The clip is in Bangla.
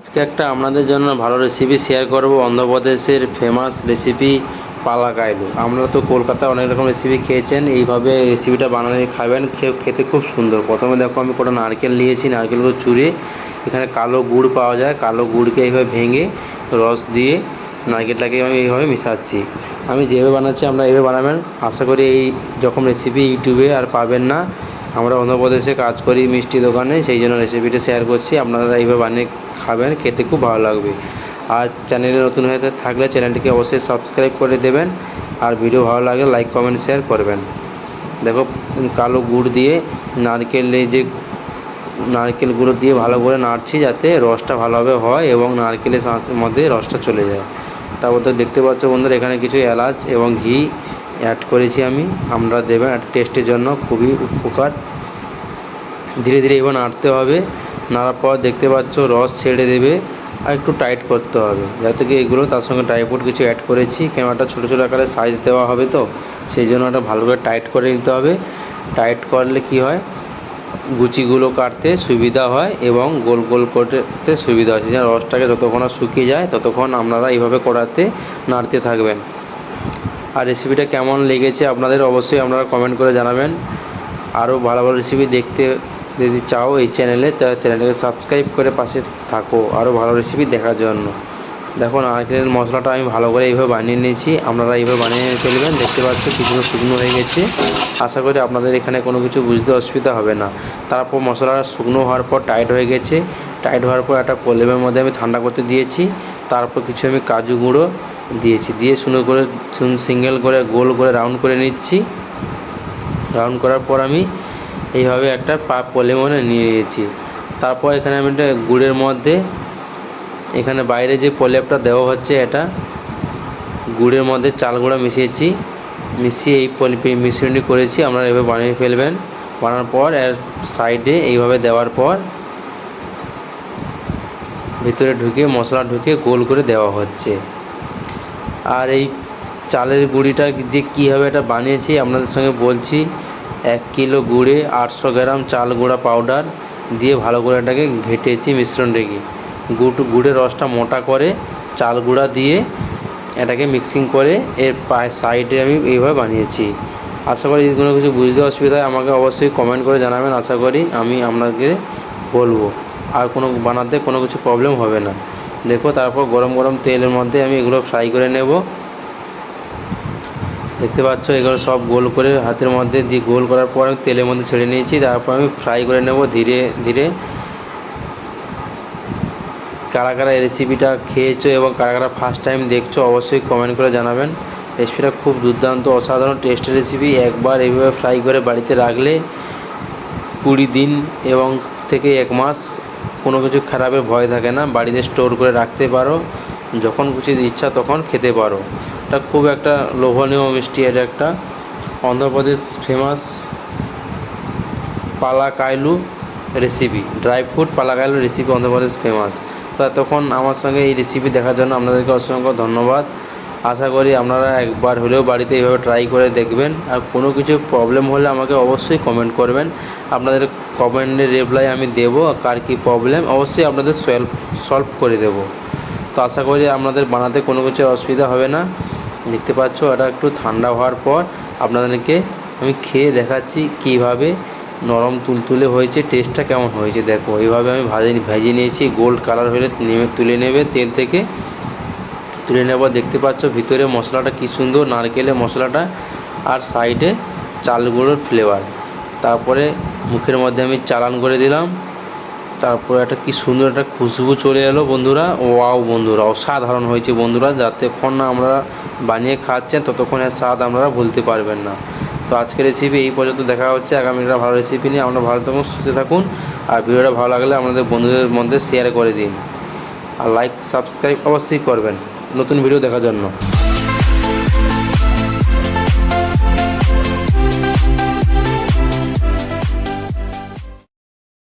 আজকে একটা আপনাদের জন্য ভালো রেসিপি শেয়ার করব। অন্ধ্রপ্রদেশের ফেমাস রেসিপি পালা কায়লু আপনারা তো কলকাতায় অনেক রকম রেসিপি খেয়েছেন। এইভাবে রেসিপিটা বানালে খাবেন। খেতে খুব সুন্দর। প্রথমে দেখো আমি কটা নারকেল নিয়েছি। নারকেলগুলো চুড়ে এখানে কালো গুড় পাওয়া যায়। কালো গুড়কে এইভাবে ভেঙে রস দিয়ে নারকেলটাকে আমি এইভাবে মিশাচ্ছি। আমি যেভাবে বানাচ্ছি আমরা এইভাবে বানাবেন। আশা করি এই রকম রেসিপি ইউটিউবে আর পাবেন না আমরা অন্ধ্রপ্রদেশে কাজ করি মিষ্টি দোকানে, সেই জন্য রেসিপিটা শেয়ার করছি। আপনারা এইভাবে বানিয়ে খাবেন, খেতে খুব ভালো লাগবে। আর চ্যানেলে নতুন হয়ে থাকলে চ্যানেলটিকে অবশ্যই সাবস্ক্রাইব করে দেবেন। আর ভিডিও ভালো লাগলে লাইক কমেন্ট শেয়ার করবেন। দেখো, কালো গুড় দিয়ে নারকেল এই যে নারকেল গুঁড়ো দিয়ে ভালো করে নাড়ছি যাতে রসটা ভালোভাবে হয় এবং নারকেলের শাঁসের মধ্যে রসটা চলে যায়। তারপর তো দেখতে পাচ্ছ বন্ধুরা, এখানে কিছু এলাচ এবং ঘি অ্যাড করেছি আমি। আমরা দেবেন একটা টেস্টের জন্য খুবই উপকার। ধীরে ধীরে এবার নাড়তে হবে। নাড়ার পর দেখতে পাচ্ছ রস ছেড়ে দেবে আর একটু টাইট করতে হবে। যাতে কি এগুলো তার সঙ্গে ড্রাই ফ্রুট কিছু অ্যাড করেছি। একটা ছোটো ছোটো আকারে সাইজ দেওয়া হবে তো। সেই জন্য একটা ভালো করে টাইট করে নিতে হবে। টাইট করলে কি হয়? গুচিগুলো কাটতে সুবিধা হয় এবং গোল গোল করতে সুবিধা হয়। যেন রসটাকে যতক্ষণ শুকিয়ে যায়, ততক্ষণ আপনারা এইভাবে করাতে নাড়তে থাকবেন। আর রেসিপিটা কেমন লেগেছে আপনাদের অবশ্যই আপনারা কমেন্ট করে জানাবেন। আরও ভালো ভালো রেসিপি দেখতে যদি চাও এই চ্যানেলে তাহলে চ্যানেলটাকে সাবস্ক্রাইব করে পাশে থাকো, আরও ভালো রেসিপি দেখার জন্য। দেখো নারকেলের মশলাটা আমি ভালো করে এইভাবে বানিয়ে নিয়েছি। আপনারা এইভাবে বানিয়ে চলবেন। দেখতে পাচ্ছ কিছুটা শুকনো হয়ে গেছে। আশা করি আপনাদের এখানে কোনো কিছু বুঝতে অসুবিধা হবে না। তারপর মশলাটা শুকনো হওয়ার পর টাইট হয়ে গেছে। টাইট হওয়ার পর একটা কলেমের মধ্যে আমি ঠান্ডা করতে দিয়েছি। তারপর কিছু আমি কাজু গুঁড়ো দিয়েছি। দিয়ে সুন্দর করে সিঙ্গেল করে গোল করে রাউন্ড করে নিচ্ছি। রাউন্ড করার পর আমি এইভাবে একটা পা পলেমনে নিয়ে নিয়েছি। তারপর এখানে আমি একটা গুড়ের মধ্যে এখানে বাইরে যে প্রলেপটা দেওয়া হচ্ছে এটা, গুড়ের মধ্যে চাল গুঁড়া মিশিয়েছি। মিশিয়ে এই মিশ্রণটি করেছি, আপনারা এভাবে বানিয়ে ফেলবেন। বানানোর পর এর সাইডে এইভাবে দেওয়ার পর ভিতরে ঢুকে, মশলা ঢুকে গোল করে দেওয়া হচ্ছে। আর এই চালের গুঁড়িটা দিয়ে কীভাবে এটা বানিয়েছি আপনাদের সঙ্গে বলছি। এক কিলো গুড়ে আটশো গ্রাম চাল গুঁড়া পাউডার দিয়ে ভালো করে এটাকে ঘেটেছি মিশ্রণটাকে গুড় গুড়ের রসটা মোটা করে চাল গুঁড়া দিয়ে এটাকে মিক্সিং করে এর পায়ে সাইডে আমি এইভাবে বানিয়েছি। আশা করি কোনো কিছু বুঝতে অসুবিধা হয় আমাকে অবশ্যই কমেন্ট করে জানাবেন। আশা করি আমি আপনাকে বলব। আর কোনো বানাতে কোনো কিছু প্রবলেম হবে না। দেখো, তারপর গরম গরম তেলের মধ্যে আমি এগুলো ফ্রাই করে নেব। দেখতে পাচ্ছ, এগুলো সব গোল করে হাতের মধ্যে দিয়ে গোল করার পর আমি তেলের মধ্যে ছেড়ে নিয়েছি, তারপর আমি ফ্রাই করে নেব ধীরে ধীরে। কারা কারা রেসিপিটা খেয়েছো এবং কারা কারা ফার্স্ট টাইম দেখছ, অবশ্যই কমেন্ট করে জানাবেন। রেসিপিটা খুব দুর্দান্ত, অসাধারণ টেস্টের রেসিপি একবার এইভাবে ফ্রাই করে বাড়িতে রাখলে কুড়ি দিন এবং থেকে এক মাস কোনো কিছু খারাপের ভয় থাকে না, বাড়িতে স্টোর করে রাখতে পারো, যখন কিছু ইচ্ছা তখন খেতে পারো। এটা খুব একটা লোভনীয় মিষ্টি, এটা একটা অন্ধ্রপ্রদেশ ফেমাস পালা কায়লু রেসিপি ড্রাই ফ্রুট পালা কায়লু রেসিপি অন্ধ্রপ্রদেশ ফেমাস তো তখন আমার সঙ্গে এই রেসিপি দেখার জন্য আপনাদেরকে অসংখ্য ধন্যবাদ। আশা করি আপনারা একবার হলেও বাড়িতে এইভাবে ট্রাই করে দেখবেন। আর কোনো কিছু প্রবলেম হলে আমাকে অবশ্যই কমেন্ট করবেন। আপনাদের কমেন্টের রিপ্লাই আমি দেবো, কার কী প্রবলেম অবশ্যই আপনাদের সলভ সলভ করে দেব। তো আশা করি আপনাদের বানাতে কোনো কিছু অসুবিধা হবে না। দেখতে পাচ্ছ, এটা একটু ঠান্ডা হওয়ার পর আপনাদেরকে আমি খেয়ে দেখাচ্ছি কীভাবে নরম তুলতুলে হয়েছে টেস্টটা কেমন হয়েছে। দেখো, এইভাবে আমি ভাজে, ভেজে নিয়েছি গোল্ড কালার হলে নেমে, তুলে নেবে তেল থেকে। তুলে নেবার দেখতে পাচ্ছ, ভিতরে মশলাটা কি সুন্দর, নারকেলের মশলাটা আর সাইডে চাল গুঁড়োর ফ্লেভার তারপরে মুখের মধ্যে আমি চালান করে দিলাম। তারপরে একটা কি সুন্দর একটা খুশবু চলে এলো বন্ধুরা। ওয়াও বন্ধুরা, অসাধারণ হয়েছে বন্ধুরা। যতক্ষণ না আমরা বানিয়ে খাচ্ছেন, ততক্ষণ এর স্বাদ আপনারা ভুলতে পারবেন না। তো আজকের রেসিপি এই পর্যন্ত দেখা হচ্ছে। আগামীটা ভালো রেসিপি নিয়ে আমরা ভালো থাকুন, সুস্থ থাকুন। আর ভিডিওটা ভালো লাগলে আমাদের বন্ধুদের মধ্যে শেয়ার করে দিন। আর লাইক সাবস্ক্রাইব অবশ্যই করবেন। নতুন ভিডিও দেখার জন্য।